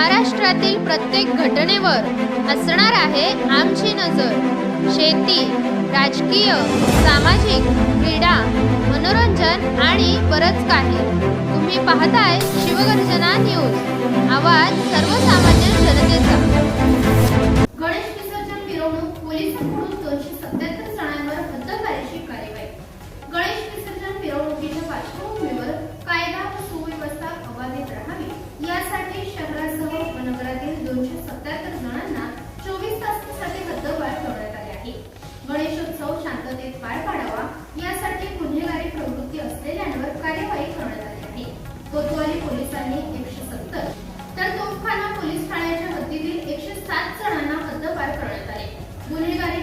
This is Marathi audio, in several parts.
महाराष्ट्रातील प्रत्येक घटनेवर असणार आहे आमची नजर. शेती राजकीय सामाजिक क्रीडा मनोरंजन आणि बरंच काही. तुम्ही पाहताय शिवगर्जना न्यूज. आवाज सर्वसामान्य जनतेचा. गणेश विसर्जन मिरवणूक पोलिसांकडून दोनशे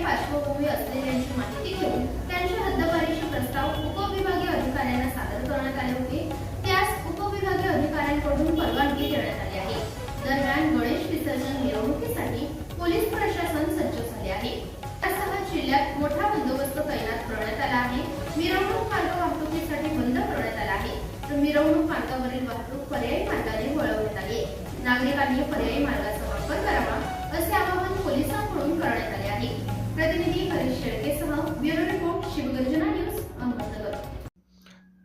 पार्श्वभूमी असलेल्यांची माहिती घेऊन त्यांच्या हद्दपारीचे प्रस्ताव उपविभागीय अधिकाऱ्यांना सादर करण्यात आले होते. त्यास उपविभागीय अधिकाऱ्यांकडून परवानगी देण्यात आली आहे. दरम्यान गणेश विसर्जन मिरवणुकीसाठी पोलीस प्रशासन सज्ज झाले आहे. त्यासह जिल्ह्यात मोठा बंदोबस्त तैनात करण्यात आला आहे. मिरवणूक मार्ग वाहतुकीसाठी बंद करण्यात आला आहे. तर मिरवणूक मार्गावरील वाहतूक पर्यायी मार्गाने वळवण्यात आली नागरिकांनी पर्यायी मार्गाचा वापर करावा असे आवाहन पोलिसांकडून